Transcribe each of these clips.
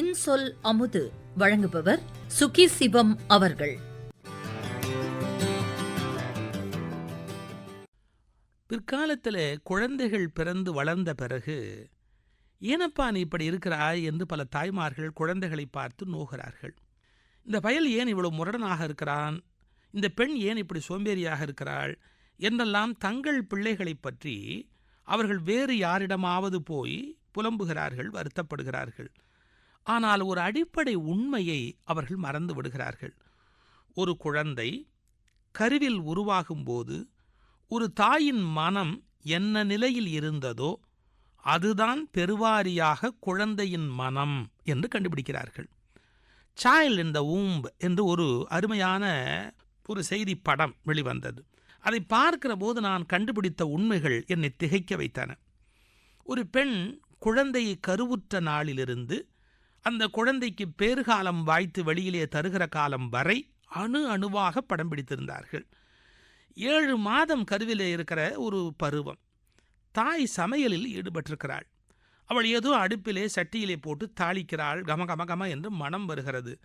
இன்சொல் அமுது வழங்குபவர் சுகி சிவம் அவர்கள். பிற்காலத்தில் குழந்தைகள் பிறந்து வளர்ந்த பிறகு ஏனப்பா நீ இப்படி இருக்கிறாய்? என்று பல தாய்மார்கள் குழந்தைகளை பார்த்து நோகிறார்கள். இந்த பயல் ஏன் இவ்வளவு முரடனாக இருக்கிறான்? இந்த பெண் ஏன் இப்படி சோம்பேறியாக இருக்கிறாள்? என்றெல்லாம் தங்கள் பிள்ளைகளைப் பற்றி அவர்கள் வேறு யாரிடமாவது போய் புலம்புகிறார்கள் வருத்தப்படுகிறார்கள். ஆனால் ஒரு அடிப்படை உண்மையை அவர்கள் மறந்து விடுகிறார்கள். ஒரு குழந்தை கருவில் உருவாகும்போது ஒரு தாயின் மனம் என்ன நிலையில் இருந்ததோ அதுதான் பெருவாரியாக குழந்தையின் மனம் என்று கண்டுபிடிக்கிறார்கள். சைல்ட் இன் த ஊம்ப் என்று ஒரு அருமையான ஒரு செய்தி படம் வெளிவந்தது. அதை பார்க்கிற போது நான் கண்டுபிடித்த உண்மைகள் என்னை திகைக்க வைத்தன. ஒரு பெண் குழந்தையை கருவுற்ற நாளிலிருந்து அந்த குழந்தைக்கு பேறுகாலம் வாய்த்து வெளியிலே தருகிற காலம் வரை அணு அணுவாக படம் பிடித்திருந்தார்கள். ஏழு மாதம் கருவிலே இருக்கிற ஒரு பருவம். தாய் சமையலில் ஈடுபட்டிருக்கிறாள். அவள் ஏதோ அடுப்பிலே சட்டியிலே போட்டு தாளிக்கிறாள். கம கம கம என்று மனம் வருகிறது.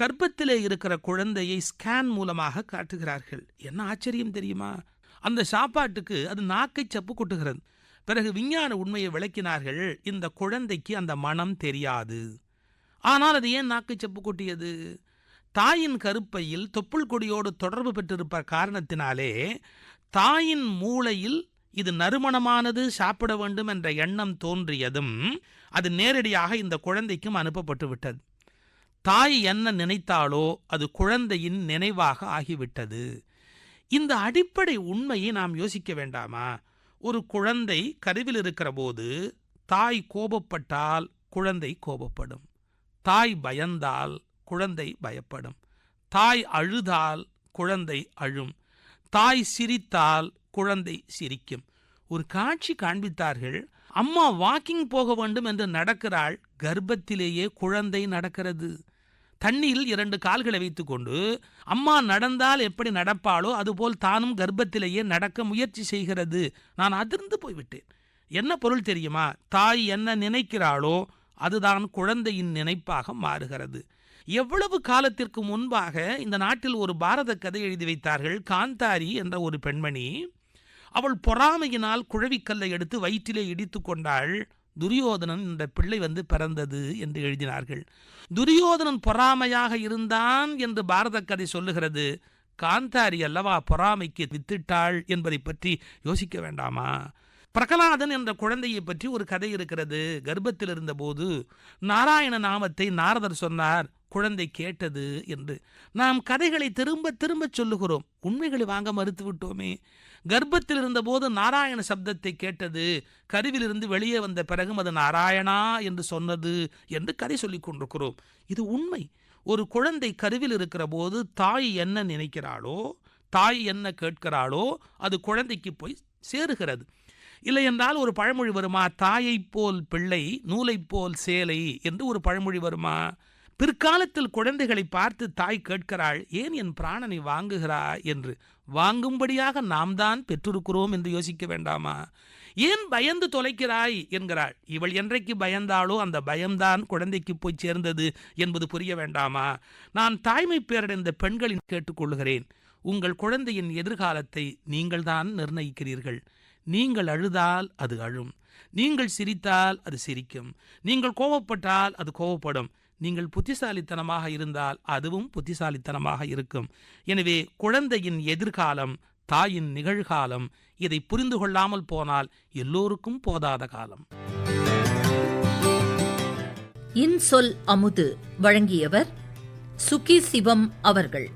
கர்ப்பத்திலே இருக்கிற குழந்தையை ஸ்கேன் மூலமாக காட்டுகிறார்கள். என்ன ஆச்சரியம் தெரியுமா? அந்த சாப்பாட்டுக்கு அது நாக்கை சப்பு கொட்டுகிறது. பிறகு விஞ்ஞான உண்மையை விளக்கினார்கள் இந்த குழந்தைக்கு அந்த மனம் தெரியாது. ஆனால் அது ஏன் நாக்கு செப்பு கொட்டியது? தாயின் கருப்பையில் தொப்புள் கொடியோடு தொடர்பு பெற்றிருப்ப காரணத்தினாலே தாயின் மூளையில் இது நறுமணமானது சாப்பிட வேண்டும் என்ற எண்ணம் தோன்றியதும் அது நேரடியாக இந்த குழந்தைக்கும் அனுப்பப்பட்டு விட்டது. தாய் என்ன நினைத்தாலோ அது குழந்தையின் நினைவாக ஆகிவிட்டது. இந்த அடிப்படை உண்மையை நாம் யோசிக்க வேண்டாமா? ஒரு குழந்தை கருவில் இருக்கிற போது தாய் கோபப்பட்டால் குழந்தை கோபப்படும். தாய் பயந்தால் குழந்தை பயப்படும். தாய் அழுதால் குழந்தை அழும். தாய் சிரித்தால் குழந்தை சிரிக்கும். ஒரு காட்சி காண்பித்தார்கள் அம்மா வாக்கிங் போக வேண்டும் என்று நடக்கிறாள் கர்ப்பத்திலேயே குழந்தை நடக்கிறது. தண்ணீரில் இரண்டு கால்களை வைத்துக்கொண்டு அம்மா நடந்தால் எப்படி நடப்பாளோ அதுபோல் தானும் கர்ப்பத்திலேயே நடக்க முயற்சி செய்கிறது. நான் அதிர்ந்து போய்விட்டேன். என்ன பொருள் தெரியுமா? தாய் என்ன நினைக்கிறாளோ அதுதான் குழந்தையின் நினைப்பாக மாறுகிறது. எவ்வளவு காலத்திற்கு முன்பாக இந்த நாட்டில் ஒரு பாரத கதை எழுதி வைத்தார்கள் காந்தாரி என்ற ஒரு பெண்மணி. அவள் பொறாமையினால் குழவிக்கல்லை எடுத்து வயிற்றிலே இடித்து கொண்டாள். துரியோதனன் என்ற பிள்ளை வந்து பிறந்தது என்று எழுதினார்கள். துரியோதனன் பொறாமையாக இருந்தான் என்று பாரத கதை சொல்லுகிறது. காந்தாரி அல்லவா பொறாமைக்கு வித்திட்டாள் என்பதை பற்றி யோசிக்க வேண்டாமா? பிரகலாதன் என்ற குழந்தையை பற்றி ஒரு கதை இருக்கிறது. கர்ப்பத்தில் இருந்தபோது நாராயண நாமத்தை நாரதர் சொன்னார். குழந்தை கேட்டது என்று. நாம் கதைகளை திரும்ப திரும்ப சொல்லுகிறோம். உண்மைகளை வாங்க மறுத்து விட்டோமே. கர்ப்பத்தில் இருந்தபோது நாராயண சப்தத்தை கேட்டது கருவிலிருந்து வெளியே வந்த பிறகும் அது நாராயணா என்று சொன்னது என்று கதை சொல்லிக் கொண்டிருக்கிறோம். இது உண்மை. ஒரு குழந்தை கருவில் இருக்கிற போது தாய் என்ன நினைக்கிறாளோ தாய் என்ன கேட்கிறாளோ அது குழந்தைக்கு போய் சேருகிறது. இல்லை என்றால் ஒரு பழமொழி வருமா தாயைப் போல் பிள்ளை நூலைப் போல் சேலை என்று ஒரு பழமொழி வருமா? பிற்காலத்தில் குழந்தைகளை பார்த்து தாய் கேட்கிறாள் ஏன் என் பிராணனை வாங்குகிறா? என்று. வாங்கும்படியாக நாம் தான் பெற்றிருக்கிறோம் என்று யோசிக்க வேண்டாமா? ஏன் பயந்து தொலைக்கிறாய்? என்கிறாள். இவள் என்றைக்கு பயந்தாளோ அந்த பயம்தான் குழந்தைக்கு போய் சேர்ந்தது என்பது புரிய வேண்டாமா? நான் தாய்மை பேரடைந்த பெண்களின் கேட்டுக்கொள்கிறேன் உங்கள் குழந்தையின் எதிர்காலத்தை நீங்கள்தான் நிர்ணயிக்கிறீர்கள். நீங்கள் அழுதால் அது அழும். நீங்கள் சிரித்தால் அது சிரிக்கும். நீங்கள் கோபப்பட்டால் அது கோவப்படும். நீங்கள் புத்திசாலித்தனமாக இருந்தால் அதுவும் புத்திசாலித்தனமாக இருக்கும். எனவே குழந்தையின் எதிர்காலம் தாயின் நிகழ்காலம் இதை புரிந்து கொள்ளாமல் போனால் எல்லோருக்கும் போதாத காலம். இன்சொல் அமுது வழங்கியவர் சுகி சிவம் அவர்கள்.